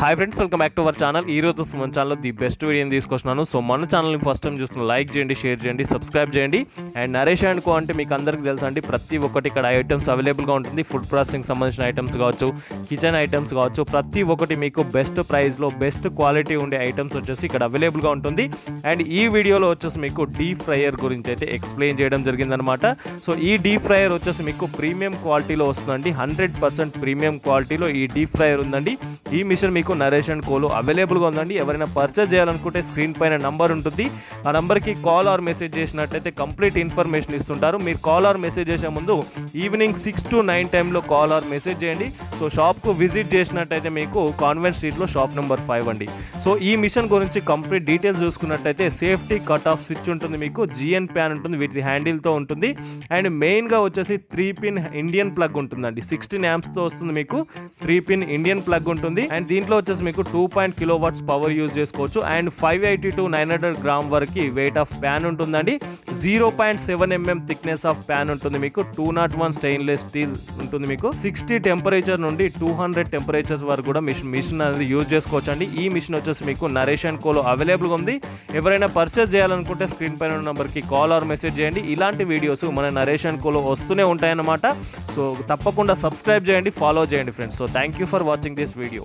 Hi friends welcome back to our channel ఈ రోజు మన ఛానల్లో ది బెస్ట్ వీడియోని తీసుకొస్తున్నాను. సో మన ఛానల్ని ఫస్ట్ టైం చూస్తున్న లైక్ చేయండి షేర్ చేయండి సబ్స్క్రైబ్ చేయండి. అండ్ నరేష్ అండ్ కో అంటే మీకు అందరికీ తెలుసండి ప్రతి ఒక్కటి ఇక్కడ ఐటమ్స్ అవైలబుల్గా ఉంటుంది. ఫుడ్ ప్రాసెసింగ్ సంబంధించిన ఐటమ్స్ కావచ్చు కిచెన్ ఐటమ్స్ కావచ్చు ప్రతి ఒక్కటి మీకు బెస్ట్ ప్రైస్లో బెస్ట్ క్వాలిటీ ఉండే ఐటమ్స్ వచ్చేసి ఇక్కడ అవైలబుల్గా ఉంటుంది. అండ్ ఈ వీడియోలో వచ్చేసి మీకు డీప్ ఫ్రైయర్ గురించి అయితే ఎక్స్ప్లెయిన్ చేయడం జరిగిందనమాట సో ఈ డీప్ ఫ్రైయర్ వచ్చేసి మీకు ప్రీమియం క్వాలిటీలో వస్తుందండి. హండ్రెడ్ పర్సెంట్ ప్రీమియం క్వాలిటీలో ఈ డీప్ ఫ్రైయర్ ఉందండి. ఈ మిషన్ మీకు మీకు నరేష్ అండ్ కోలో అవైలబుల్గా ఉందండి. ఎవరైనా పర్చేజ్ చేయాలనుకుంటే స్క్రీన్ పైన నంబర్ ఉంటుంది. ఆ నంబర్కి కాల్ ఆర్ మెసేజ్ చేసినట్టయితే కంప్లీట్ ఇన్ఫర్మేషన్ ఇస్తుంటారు. మీరు కాల్ ఆర్ మెసేజ్ చేసే ముందు ఈవినింగ్ సిక్స్ టు నైన్ టైంలో కాల్ ఆర్ మెసేజ్ చేయండి. సో షాప్కు విజిట్ చేసినట్టయితే మీకు కాన్వెంట్ స్ట్రీట్లో షాప్ నెంబర్ ఫైవ్ అండి. సో ఈ మిషన్ గురించి కంప్లీట్ డీటెయిల్స్ చూసుకున్నట్టయితే సేఫ్టీ కట్ ఆఫ్ స్విచ్ ఉంటుంది మీకు జిఎన్ ప్యాన్ ఉంటుంది వీటి హ్యాండిల్తో ఉంటుంది. అండ్ మెయిన్గా వచ్చేసి త్రీ పిన్ ఇండియన్ ప్లగ్ ఉంటుందండి. సిక్స్టీన్తో వస్తుంది మీకు త్రీ పిన్ ఇండియన్ ప్లగ్ ఉంటుంది. అండ్ దీంట్లో వచ్చేసి మీకు two point kilo watts power use చేసుకోవచ్చు. And five eighty to nine hundred gram వరకు వెయిట్ ఆఫ్ ప్యాన్ ఉంటుందండి. Zero point seven mm thickness of pan ఉంటుంది మీకు. Two nought one stainless steel ఉంటుంది మీకు. సిక్స్టీ టెంపరేచర్ నుండి టూ హండ్రెడ్ టెంపరేచర్స్ వరకు కూడా మిషన్ మిషన్ అనేది యూజ్ చేసుకోవచ్చు అండి ఈ మిషన్ వచ్చేసి మీకు నరేష్ అండ్ కోలో అవైలబుల్గా ఉంది. ఎవరైనా పర్చేస్ చేయాలనుకుంటే స్క్రీన్ పైన ఉన్న నెంబర్కి కాల్ ఆర్ మెసేజ్ చేయండి. ఇలాంటి వీడియోస్ మన నరేష్ అండ్ కోలో వస్తూనే ఉంటాయన్నమాట. సో తప్పకుండా సబ్స్క్రైబ్ చేయండి ఫాలో చేయండి friends so thank you for watching this video